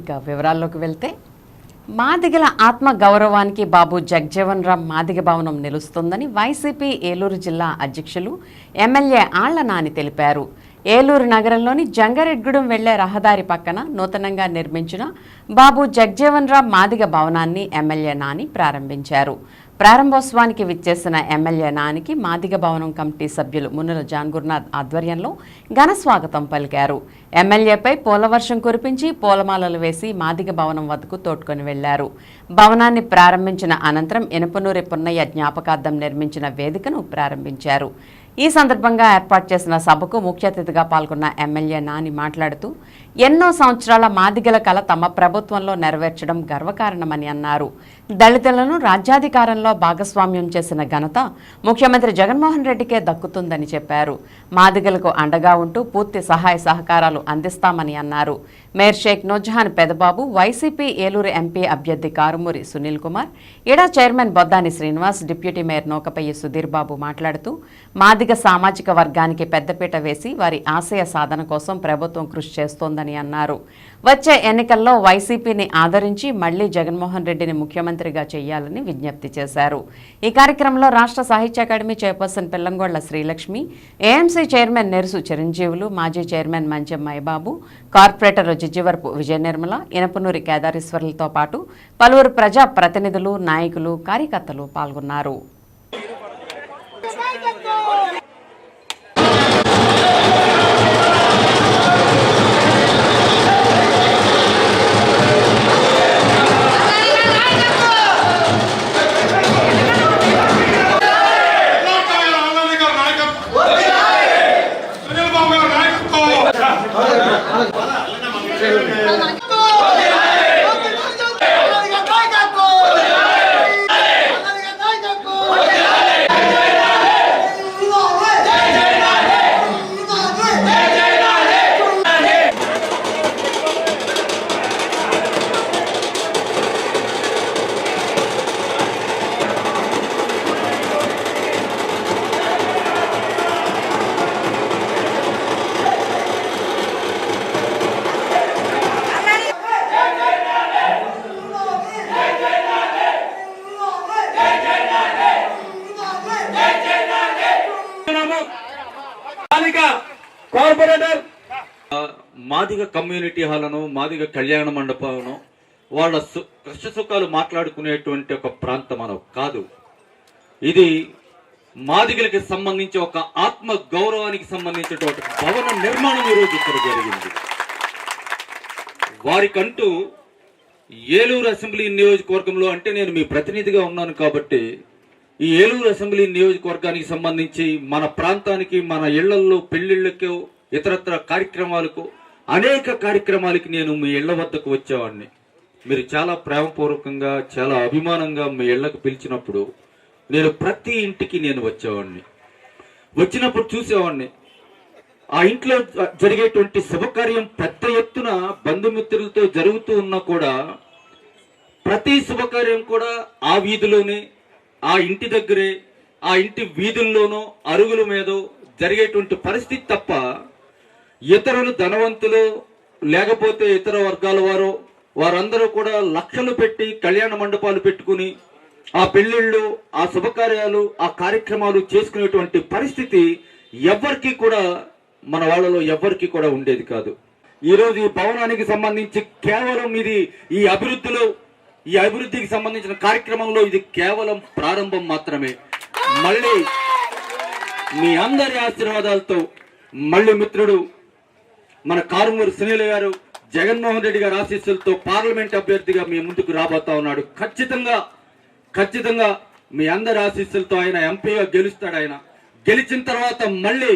ఇక వివరాల్లోకి వెళ్తే మాదిగల ఆత్మ గౌరవానికి బాబు జగ్జీవన్ రామ్ మాదిగ భవనం నిలుస్తుందని వైసీపీ ఏలూరు జిల్లా అధ్యక్షులు ఎమ్మెల్యే ఆళ్ళ నాని తెలిపారు. ఏలూరు నగరంలోని జంగారెడ్గూడెం వెళ్ళే రహదారి పక్కన నూతనంగా నిర్మించిన బాబు జగ్జీవన్ రామ్ మాదిగ భవనాన్ని ఎమ్మెల్యే నాని ప్రారంభించారు. ప్రారంభోత్సవానికి విచ్చేసిన ఎమ్మెల్యే నానికి మాదిగ భవనం కమిటీ సభ్యులు మునుల జాన్ గురునాథ్ ఆధ్వర్యంలో ఘన స్వాగతం పలికారు. ఎమ్మెల్యేపై పూలవర్షం కురిపించి పూలమాలలు వేసి మాదిగ భవనం వద్దకు తోడ్కొని వెళ్ళారు. భవనాన్ని ప్రారంభించిన అనంతరం ఇనపనూరి పున్నయ్య జ్ఞాపకార్థం నిర్మించిన వేదికను ప్రారంభించారు. ఈ సందర్భంగా ఏర్పాటు చేసిన సభకు ముఖ్య అతిథిగా పాల్గొన్న ఎమ్మెల్యే నాని మాట్లాడుతూ ఎన్నో సంవత్సరాల మాదిగల కల తమ ప్రభుత్వంలో నెరవేర్చడం గర్వకారణమని అన్నారు. దళితులను రాజ్యాధికారంలో భాగస్వామ్యం చేసిన ఘనత ముఖ్యమంత్రి జగన్మోహన్ రెడ్డికే దక్కుతుందని చెప్పారు. మాదిగలకు అండగా ఉంటూ పూర్తి సహాయ సహకారాలు అందిస్తామని అన్నారు. Mayor Sheikh Noorjahan Pedababu YCP Eluru MP అభ్యర్థి కారుమూరి సునీల్ కుమార్ ఇడా chairman Boddani Srinivas deputy mayor Nokapayya Sudhir Babu మాట్లాడుతూ మాదిగ సామాజిక వర్గానికి పెద్దపీట వేసి వారి ఆశయ సాధన కోసం ప్రభుత్వం కృషి చేస్తోందని అన్నారు. వచ్చే ఎన్నికల్లో వైసీపీని ఆదరించి మళ్ళీ జగన్మోహన్ రెడ్డిని ముఖ్యమంత్రిగా చేయాలని విజ్ఞప్తి చేశారు. ఈ కార్యక్రమంలో రాష్ట్ర సాహిత్య academy chairperson Pillangolla Srilakshmi AMC chairman Nerusu Chiranjeevulu మాజీ చైర్మన్ మంచెం మైబాబు కార్పొరేటర్ జిజ్జివరపు విజయ నిర్మల ఇనపనూరి కేదారేశ్వర్లతో పాటు పలువురు ప్రజా ప్రతినిధులు నాయకులు కార్యకర్తలు పాల్గొన్నారు. Yeah. Yeah. మాదిగ కమ్యూనిటీ హాలను మాదిగ కళ్యాణ మండపాలను వాళ్ళ సు- కష్ట సుఖాలు మాట్లాడుకునేటువంటి ఒక ప్రాంతం మనం కాదు. ఇది మాదిగలకి సంబంధించి ఒక ఆత్మ గౌరవానికి సంబంధించినటువంటి భవన నిర్మాణం ఈరోజు ఇక్కడ జరిగింది. వారికంటూ ఏలూరు అసెంబ్లీ నియోజకవర్గంలో అంటే నేను మీ ప్రతినిధిగా ఉన్నాను కాబట్టి ఈ ఏలూరు అసెంబ్లీ నియోజకవర్గానికి సంబంధించి మన ప్రాంతానికి మన ఇళ్ళల్లో పెళ్ళిళ్ళకు ఇతరత్ర కార్యక్రమాలకు అనేక కార్యక్రమాలకి నేను మీ ఇళ్ళ వద్దకు వచ్చేవాడిని. మీరు చాలా ప్రేమపూర్వకంగా చాలా అభిమానంగా మీ ఇళ్ళకు పిలిచినప్పుడు నేను ప్రతి ఇంటికి నేను వచ్చేవాడిని. వచ్చినప్పుడు చూసేవాడిని. ఆ ఇంట్లో జరిగేటువంటి శుభకార్యం పెద్ద ఎత్తున బంధుమిత్రులతో జరుగుతూ ఉన్నా కూడా ప్రతి శుభకార్యం కూడా ఆ వీధిలోనే ఆ ఇంటి దగ్గరే ఆ ఇంటి వీధుల్లోనో అరుగుల మీదో జరిగేటువంటి పరిస్థితి తప్ప ఇతరులు ధనవంతులు లేకపోతే ఇతర వర్గాల వారు వారందరూ కూడా లక్షలు పెట్టి కళ్యాణ మండపాలు పెట్టుకుని ఆ పెళ్ళిళ్ళు ఆ శుభకార్యాలు ఆ కార్యక్రమాలు చేసుకునేటువంటి పరిస్థితి ఎవ్వరికి కూడా మన వాళ్ళలో ఎవ్వరికి కూడా ఉండేది కాదు. ఈరోజు ఈ భవనానికి సంబంధించి కేవలం ఇది ఈ అభివృద్ధిలో ఈ అభివృద్ధికి సంబంధించిన కార్యక్రమంలో ఇది కేవలం ప్రారంభం మాత్రమే. మళ్ళీ మీ అందరి ఆశీర్వాదాలతో మళ్ళీ మిత్రుడు మన కారుమూరు సునీల గారు జగన్మోహన్ రెడ్డి గారి ఆశీస్సులతో పార్లమెంట్ అభ్యర్థిగా మీ ముందుకు రాబోతా ఉన్నాడు. ఖచ్చితంగా ఖచ్చితంగా మీ అందరి ఆశీస్సులతో ఆయన ఎంపీగా గెలుస్తాడు ఆయన. గెలిచిన తర్వాత మళ్ళీ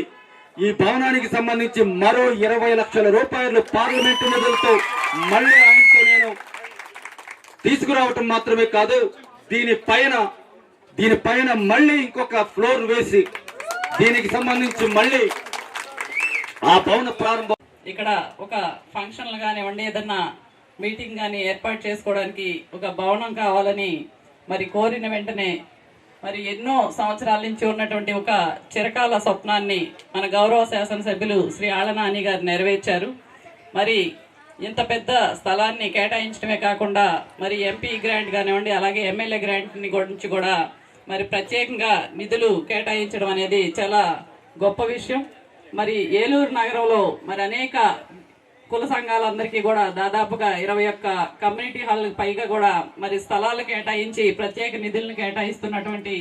ఈ భవనానికి సంబంధించి మరో ఇరవై లక్షల రూపాయలు పార్లమెంటు నిధులతో మళ్ళీ ఆయనతో నేను తీసుకురావటం మాత్రమే కాదు దీని పైన దీని పైన మళ్ళీ ఇంకొక ఫ్లోర్ వేసి దీనికి సంబంధించి మళ్ళీ ఆ భవన ప్రారంభం ఇక్కడ ఒక ఫంక్షన్లు కానివ్వండి ఏదన్నా మీటింగ్ కానీ ఏర్పాటు చేసుకోవడానికి ఒక భవనం కావాలని మరి కోరిన వెంటనే మరి ఎన్నో సంవత్సరాల నుంచి ఉన్నటువంటి ఒక చిరకాల స్వప్నాన్ని మన గౌరవ శాసనసభ్యులు శ్రీ ఆళనాని గారు నెరవేర్చారు. మరి ఇంత పెద్ద స్థలాన్ని కేటాయించడమే కాకుండా మరి ఎంపీ గ్రాంట్ కానివ్వండి అలాగే ఎమ్మెల్యే గ్రాంట్ని గురించి కూడా మరి ప్రత్యేకంగా నిధులు కేటాయించడం అనేది చాలా గొప్ప విషయం. మరి ఏలూరు నగరంలో మరి అనేక కుల సంఘాలందరికీ కూడా దాదాపుగా ఇరవై ఒక్క కమ్యూనిటీ హాల్ పైగా కూడా మరి స్థలాలు కేటాయించి ప్రత్యేక నిధులను కేటాయిస్తున్నటువంటి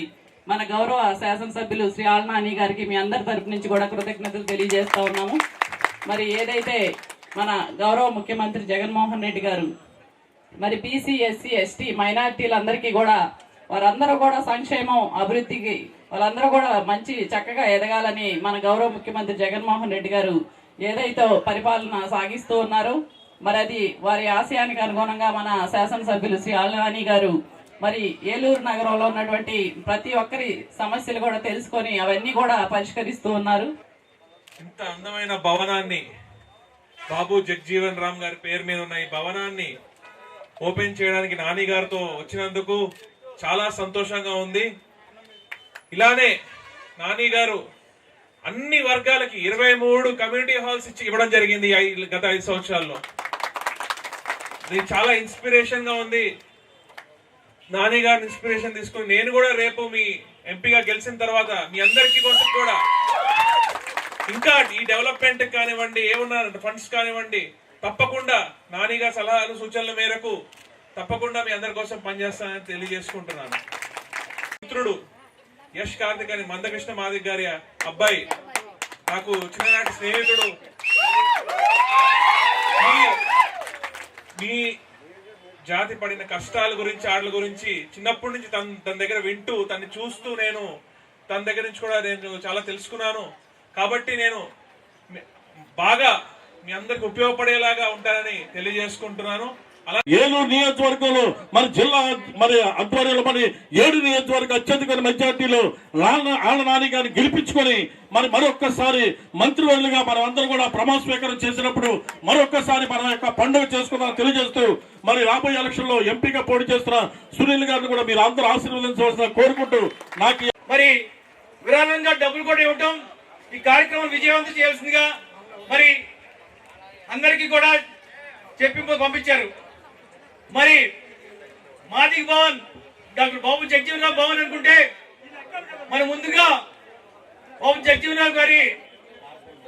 మన గౌరవ శాసనసభ్యులు శ్రీ ఆల్నాని గారికి మీ అందరి తరపు నుంచి కూడా కృతజ్ఞతలు తెలియజేస్తా ఉన్నాము. మరి ఏదైతే మన గౌరవ ముఖ్యమంత్రి జగన్మోహన్ రెడ్డి గారు మరి బీసీ ఎస్సీ ఎస్టీ మైనార్టీలందరికీ కూడా వారందరూ కూడా సంక్షేమం అభివృద్ధికి వాళ్ళందరూ కూడా మంచి చక్కగా ఎదగాలని మన గౌరవ ముఖ్యమంత్రి జగన్మోహన్ రెడ్డి గారు ఏదైతే పరిపాలన సాగిస్తూ ఉన్నారో మరి అది వారి ఆశయానికి అనుగుణంగా మన శాసనసభ్యులు శ్రీ ఆల్నాని గారు మరి ఏలూరు నగరంలో ఉన్నటువంటి ప్రతి ఒక్కరి సమస్యలు కూడా తెలుసుకొని అవన్నీ కూడా పరిష్కరిస్తూ ఉన్నారు. ఇంత అందమైన భవనాన్ని బాబు జగ్జీవన్ రామ్ గారి పేరు మీద ఉన్న ఈ భవనాన్ని ఓపెన్ చేయడానికి నాని గారితో వచ్చినందుకు చాలా సంతోషంగా ఉంది. ఇలానే నాని గారు అన్ని వర్గాలకి ఇరవై మూడు కమ్యూనిటీ హాల్స్ ఇచ్చి ఇవ్వడం జరిగింది గత ఐదు సంవత్సరాల్లో. ఇది చాలా ఇన్స్పిరేషన్గా ఉంది. నాని గారిని ఇన్స్పిరేషన్ తీసుకుని నేను కూడా రేపు మీ ఎంపీగా గెలిచిన తర్వాత మీ అందరికీ కోసం కూడా ఇంకా ఈ డెవలప్మెంట్ కానివ్వండి ఏమన్నా ఫండ్స్ కానివ్వండి తప్పకుండా నానిగా సలహాలు సూచనల మేరకు తప్పకుండా మీ అందరి కోసం పనిచేస్తానని తెలియజేసుకుంటున్నాను. మిత్రుడు యష్ కార్తిక్ అని మందకృష్ణ మాదిక్ గారి అబ్బాయి. నాకు చిన్ననాటి స్నేహితుడు. మీ- జాతి పడిన కష్టాల గురించి ఆటల గురించి చిన్నప్పటి నుంచి తన తన దగ్గర వింటూ తన్ని చూస్తూ నేను తన దగ్గర నుంచి కూడా నేను చాలా తెలుసుకున్నాను. కాబట్టి నేను బాగా మీ అందరికి ఉపయోగపడేలాగా ఉంటానని తెలియజేసుకుంటున్నాను. ఏలూరు నియోజకవర్గంలో మరి జిల్లా మరి ఆధ్వర్యంలో మరి ఏడు నియోజకవర్గ అత్యధిక మెజార్టీలో లాల ఆళ్ళ నాని గారిని గెలిపించుకొని మరి మరొక్కసారి మంత్రివర్యులుగా మనం అందరం కూడా ప్రమాణ స్వీకారం చేసినప్పుడు మరొక్కసారి మన యొక్క పండుగ చేసుకుందాం తెలియజేస్తూ మరి రాబోయే ఎలక్షన్లో ఎంపీగా పోటీ చేస్తున్న సునీల్ గారిని కూడా మీరు అందరూ ఆశీర్వదించవలసిన కోరుకుంటూ నాకు మరి విరాళంగా డబ్బులు కూడా ఇవ్వటం ఈ కార్యక్రమం విజయవంతం చేయాల్సిందిగా మరి అందరికీ కూడా చెప్పి పంపించారు. మరి మాదిక భవన్ డాక్టర్ బాబు జగజీవనరావు భవన్ అనుకుంటే మనం ముందుగా బాబు జగజీవనరావు గారి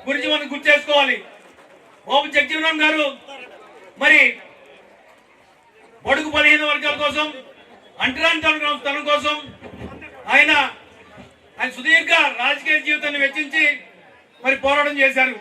గురించి మనం గుర్తు చేసుకోవాలి. బాబు జగజీవనరావు గారు మరి బడుగు బలహీన వర్గాల కోసం అంటరాని తన తన కోసం ఆయన ఆయన సుదీర్ఘ రాజకీయ జీవితాన్ని వెచ్చించి మరి పోరాటం చేశారు.